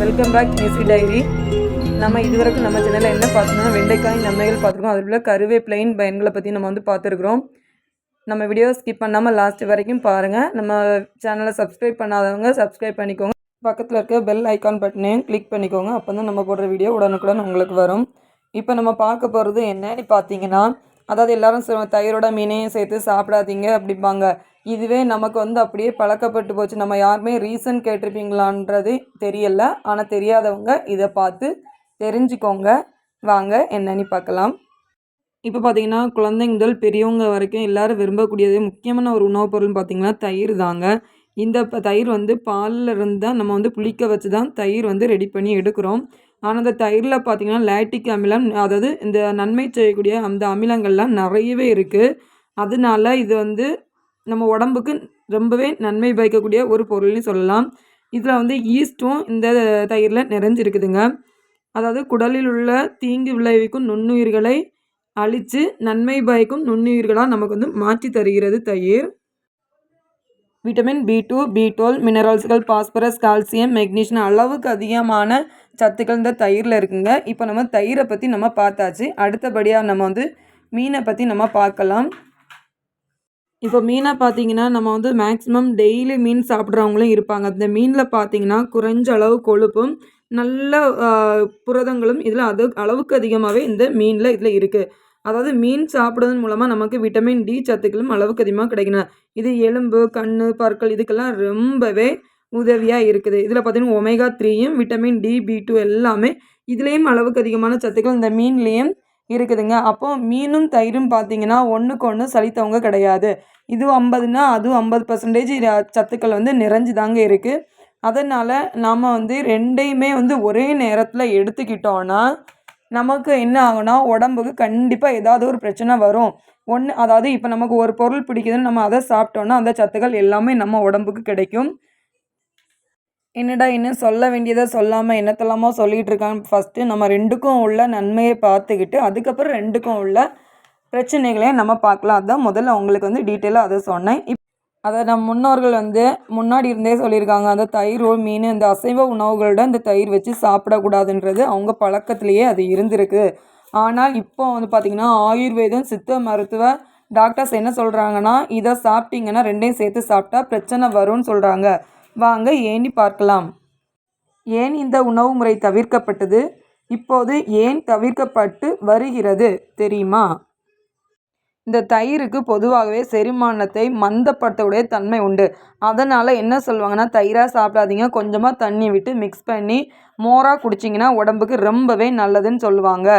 Welcome back மேசி diary நம்ம இதுவரைக்கும் நம்ம சேனலில் என்ன பார்த்தோம்னா வெண்டைக்காய் நன்மைகள் பார்த்துருக்கோம். அதில் உள்ள கருவே கருவேப்பிலையின் பயன்களை பற்றி நம்ம வந்து பார்த்துருக்குறோம். நம்ம வீடியோ ஸ்கிப் பண்ணாமல் லாஸ்ட் வரைக்கும் பாருங்கள் நம்ம சேனலை சப்ஸ்கிரைப் பண்ணாதவங்க சப்ஸ்கிரைப் பண்ணிக்கோங்க. பக்கத்தில் இருக்க பெல் ஐக்கான் பட்டனையும் கிளிக் பண்ணிக்கோங்க. அப்போ தான் நம்ம போடுற வீடியோ உடனுக்குடன் உங்களுக்கு வரும். இப்போ நம்ம பார்க்க போகிறது என்னன்னு பார்த்தீங்கன்னா அதாவது எல்லாரும் தயிரோட மீனையும் சேர்த்து சாப்பிடாதீங்க அப்படிம்பாங்க. இதுவே நமக்கு வந்து அப்படியே பழக்கப்பட்டு போச்சு. நம்ம யாருமே ரீசன் கேட்டிருப்பீங்களான்றது தெரியல. ஆனால் தெரியாதவங்க இதை பார்த்து தெரிஞ்சுக்கோங்க. வாங்க என்னன்னு பார்க்கலாம். இப்போ பார்த்தீங்கன்னா குழந்தைங்க முதல் பெரியவங்க வரைக்கும் எல்லாரும் விரும்பக்கூடியது முக்கியமான ஒரு உணவுப் பொருள்னு பார்த்தீங்கன்னா தயிர் தாங்க. இந்த தயிர் வந்து பாலில் இருந்து தான் நம்ம வந்து புளிக்க வச்சு தான் தயிர் வந்து ரெடி பண்ணி எடுக்கிறோம். ஆனால் அந்த தயிரில் பார்த்திங்கன்னா லேட்டிக் அமிலம் அதாவது இந்த நன்மை செய்யக்கூடிய அந்த அமிலங்கள்லாம் நிறையவே இருக்குது அதனால இது வந்து நம்ம உடம்புக்கு ரொம்பவே நன்மை பயக்கக்கூடிய ஒரு பொருள்னு சொல்லலாம். இதில் வந்து ஈஸ்ட்டும் இந்த தயிரில் நிறைஞ்சிருக்குதுங்க. அதாவது குடலில் உள்ள தீங்கு விளைவிக்கும் நுண்ணுயிர்களை அழித்து நன்மை பயக்கும் நுண்ணுயிர்களாக நமக்கு வந்து மாற்றி தருகிறது தயிர். Vitamin B two B twelve மினரல்ஸ்கள் phosphorus calcium magnesium அளவுக்கு அதிகமான சத்துக்கள் இந்த தயிரில் இருக்குங்க. இப்போ நம்ம தயிரை பற்றி நம்ம பார்த்தாச்சு. அடுத்தபடியாக நம்ம வந்து மீனை பற்றி நம்ம பார்க்கலாம். இப்போ மீனை பார்த்தீங்கன்னா நம்ம வந்து மேக்ஸிமம் டெய்லி மீன் சாப்பிட்றவங்களும் இருப்பாங்க. அந்த மீனில் பார்த்தீங்கன்னா குறைஞ்ச அளவு கொழுப்பும் நல்ல புரதங்களும் இதில் அது அளவுக்கு அதிகமாகவே இந்த மீனில் இதில் இருக்குது அதாவது மீன் சாப்பிடுவதன் மூலமாக நமக்கு விட்டமின் டி சத்துக்களும் அளவுக்கு அதிகமாக கிடைக்கணும் இது எலும்பு கண் பற்கள் இதுக்கெல்லாம் ரொம்பவே உதவியாக இருக்குது. இதில் பார்த்தீங்கன்னா ஒமேகா த்ரீயும் விட்டமின் டி பி டூ எல்லாமே இதுலேயும் அளவுக்கு அதிகமான சத்துக்கள் இந்த மீன்லேயும் இருக்குதுங்க. அப்போ மீனும் தயிரும் பார்த்தீங்கன்னா ஒன்றுக்கு ஒன்று சளித்தவங்க கிடையாது. இது ஐம்பதுனா அதுவும் ஐம்பது பர்சன்டேஜ் சத்துக்கள் வந்து நிறைஞ்சு தாங்க இருக்குது அதனால் நாம் வந்து ரெண்டையுமே வந்து ஒரே நேரத்தில் எடுத்துக்கிட்டோன்னா நமக்கு என்ன ஆகுனா உடம்புக்கு கண்டிப்பாக ஏதாவது ஒரு பிரச்சனை வரும். ஒன்று அதாவது இப்போ நமக்கு ஒரு பொருள் பிடிக்குதுன்னு நம்ம அதை சாப்பிட்டோன்னா அந்த சத்துக்கள் எல்லாமே நம்ம உடம்புக்கு கிடைக்கும். என்னடா இன்னும் சொல்ல வேண்டியதை சொல்லாமல் என்னத்தெல்லாமோ சொல்லிகிட்டு இருக்காங்க. ஃபஸ்ட்டு நம்ம ரெண்டுக்கும் உள்ள நன்மையை பார்த்துக்கிட்டு அதுக்கப்புறம் ரெண்டுக்கும் உள்ள பிரச்சனைகளையும் நம்ம பார்க்கலாம். அதுதான் முதல்ல உங்களுக்கு வந்து டீட்டெயிலாக அதை சொன்னேன். அதை நம் முன்னோர்கள் வந்து முன்னாடி இருந்தே சொல்லியிருக்காங்க. அந்த தயிர் மீன் இந்த அசைவ உணவுகளோட இந்த தயிர் வச்சு சாப்பிடக்கூடாதுன்றது அவங்க பழக்கத்துலேயே அது இருந்திருக்கு. ஆனால் இப்போ வந்து பார்த்திங்கன்னா ஆயுர்வேதம் சித்த மருத்துவ டாக்டர்ஸ் என்ன சொல்கிறாங்கன்னா இதை சாப்பிட்டீங்கன்னா ரெண்டையும் சேர்த்து சாப்பிட்டா பிரச்சனை வரும்னு சொல்கிறாங்க வாங்க ஏனி பார்க்கலாம். ஏன் இந்த உணவு முறை தவிர்க்கப்பட்டது? இப்போது ஏன் தவிர்க்கப்பட்டு வருகிறது? தெரியுமா? இந்த தயிருக்கு பொதுவாகவே செரிமானத்தை மந்தப்படுத்தக்கூடிய தன்மை உண்டு. அதனால் என்ன சொல்லுவாங்கன்னா தயிராக சாப்பிடாதீங்க. கொஞ்சமாக தண்ணி விட்டு மிக்ஸ் பண்ணி மோராக குடிச்சிங்கன்னா உடம்புக்கு ரொம்பவே நல்லதுன்னு சொல்லுவாங்க.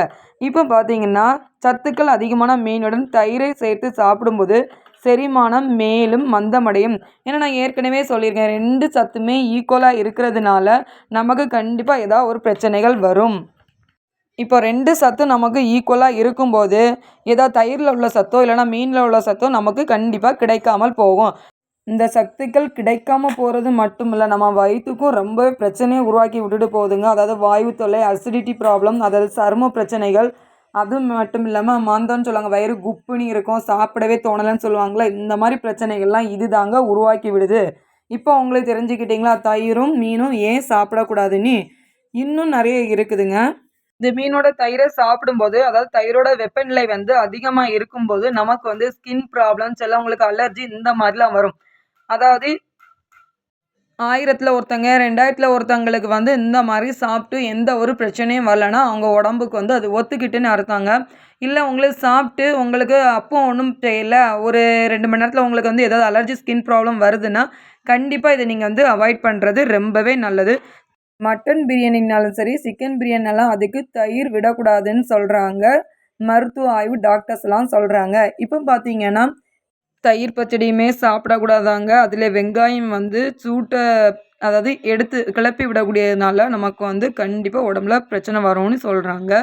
இப்போ பார்த்தீங்கன்னா சத்துக்கள் அதிகமான மீனுடன் தயிரை சேர்த்து சாப்பிடும்போது செரிமானம் மேலும் மந்தமடையும். ஏன்னா நான் ஏற்கனவே சொல்லியிருக்கேன் ரெண்டு சத்துமே ஈக்குவலாக இருக்கிறதுனால நமக்கு கண்டிப்பாக ஏதாவது ஒரு பிரச்சனைகள் வரும். இப்போ ரெண்டு சத்தும் நமக்கு ஈக்குவலாக இருக்கும்போது ஏதோ தயிரில் உள்ள சத்தோ இல்லைனா மீனில் உள்ள சத்தோ நமக்கு கண்டிப்பாக கிடைக்காமல் போகும். இந்த சக்திகள் கிடைக்காம போகிறது மட்டும் இல்லை நம்ம வயிற்றுக்கும் ரொம்ப பிரச்சனையை உருவாக்கி விட்டுட்டு போகுதுங்க. அதாவது வாயு தொல்லை அசிடிட்டி ப்ராப்ளம் அதாவது சரும பிரச்சனைகள் அது மட்டும் இல்லாமல் மாந்தோன்னு சொல்லுவாங்க வயிறு குப்புனி இருக்கும் சாப்பிடவே தோணலைன்னு சொல்லுவாங்களே இந்த மாதிரி பிரச்சனைகள்லாம் இது தாங்க உருவாக்கி விடுது. இப்போ உங்களுக்கு தெரிஞ்சுக்கிட்டிங்களா? தயிரும் மீனும் ஏன் சாப்பிடக்கூடாதுன்னு இன்னும் நிறைய இருக்குதுங்க. இந்த மீனோட தயிரை சாப்பிடும்போது அதாவது தயிரோட வெப்பநிலை வந்து அதிகமாக இருக்கும்போது நமக்கு வந்து ஸ்கின் ப்ராப்ளம் சிலவங்களுக்கு அலர்ஜி இந்த மாதிரிலாம் வரும். அதாவது ஆயிரத்தில் ஒருத்தங்க ரெண்டாயிரத்தில் ஒருத்தங்களுக்கு வந்து இந்த மாதிரி சாப்பிட்டு எந்த ஒரு பிரச்சனையும் வரலன்னா அவங்க உடம்புக்கு வந்து அது ஒத்துக்கிட்டுன்னு அறுத்தாங்க இல்லை உங்களுக்கு சாப்பிட்டு உங்களுக்கு அப்போ ஒன்றும் தெரியல ஒரு ரெண்டு மணி நேரத்தில் உங்களுக்கு வந்து ஏதாவது அலர்ஜி ஸ்கின் ப்ராப்ளம் வருதுன்னா கண்டிப்பாக இதை நீங்கள் வந்து அவாய்ட் பண்ணுறது ரொம்பவே நல்லது. மட்டன் பிரியாணினாலும் சரி சிக்கன் பிரியாணினாலும் அதுக்கு தயிர் விடக்கூடாதுன்னு சொல்கிறாங்க மருத்துவ ஆய்வு டாக்டர்ஸ்லாம் சொல்கிறாங்க இப்போ பார்த்தீங்கன்னா தயிர் பச்சடியுமே சாப்பிடக்கூடாதாங்க. அதில் வெங்காயம் வந்து சூட்டை அதாவது எடுத்து கிளப்பி விடக்கூடியதுனால நமக்கு வந்து கண்டிப்பாக உடம்புல பிரச்சனை வரும்னு சொல்கிறாங்க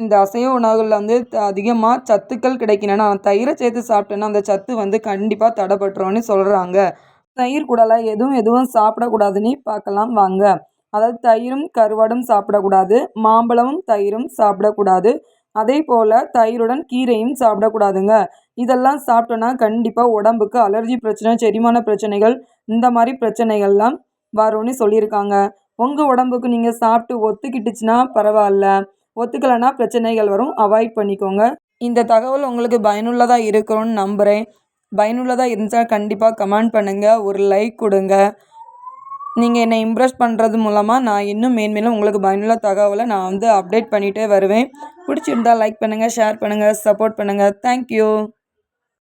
இந்த அசைவ உணவுகளில் வந்து அதிகமாக சத்துக்கள் கிடைக்கணும்னா தயிரை சேர்த்து சாப்பிட்டேன்னா அந்த சத்து வந்து கண்டிப்பாக தடைப்பட்டுரும்னு சொல்கிறாங்க தயிர் கூடலாம் எதுவும் எதுவும் சாப்பிடக்கூடாதுன்னு பார்க்கலாம் வாங்க. அதாவது தயிரும் கருவாடும் சாப்பிடக்கூடாது மாம்பழமும் தயிரும் சாப்பிடக்கூடாது. அதே போல் தயிருடன் கீரையும் சாப்பிடக்கூடாதுங்க. இதெல்லாம் சாப்பிட்டோன்னா கண்டிப்பாக உடம்புக்கு அலர்ஜி பிரச்சனை செரிமான பிரச்சனைகள் இந்த மாதிரி பிரச்சனைகள்லாம் வரும்னு சொல்லியிருக்காங்க. உங்கள் உடம்புக்கு நீங்கள் சாப்பிட்டு ஒத்துக்கிட்டுச்சுன்னா பரவாயில்ல. ஒத்துக்கலைன்னா பிரச்சனைகள் வரும். அவாய்ட் பண்ணிக்கோங்க. இந்த தகவல் உங்களுக்கு பயனுள்ளதாக இருக்கணும்னு நம்புகிறேன் பயனுள்ளதாக இருந்துச்சா கண்டிப்பாக கமெண்ட் பண்ணுங்கள் ஒரு லைக் கொடுங்க. நீங்கள் என்னை இம்ப்ரெஸ் பண்ணுறது மூலமாக நான் இன்னும் மேன்மேலும் உங்களுக்கு பயனுள்ள தகவலை நான் வந்து அப்டேட் பண்ணிகிட்டே வருவேன். பிடிச்சிருந்தா லைக் பண்ணுங்கள் ஷேர் பண்ணுங்கள் சப்போர்ட் பண்ணுங்கள் தேங்க்யூ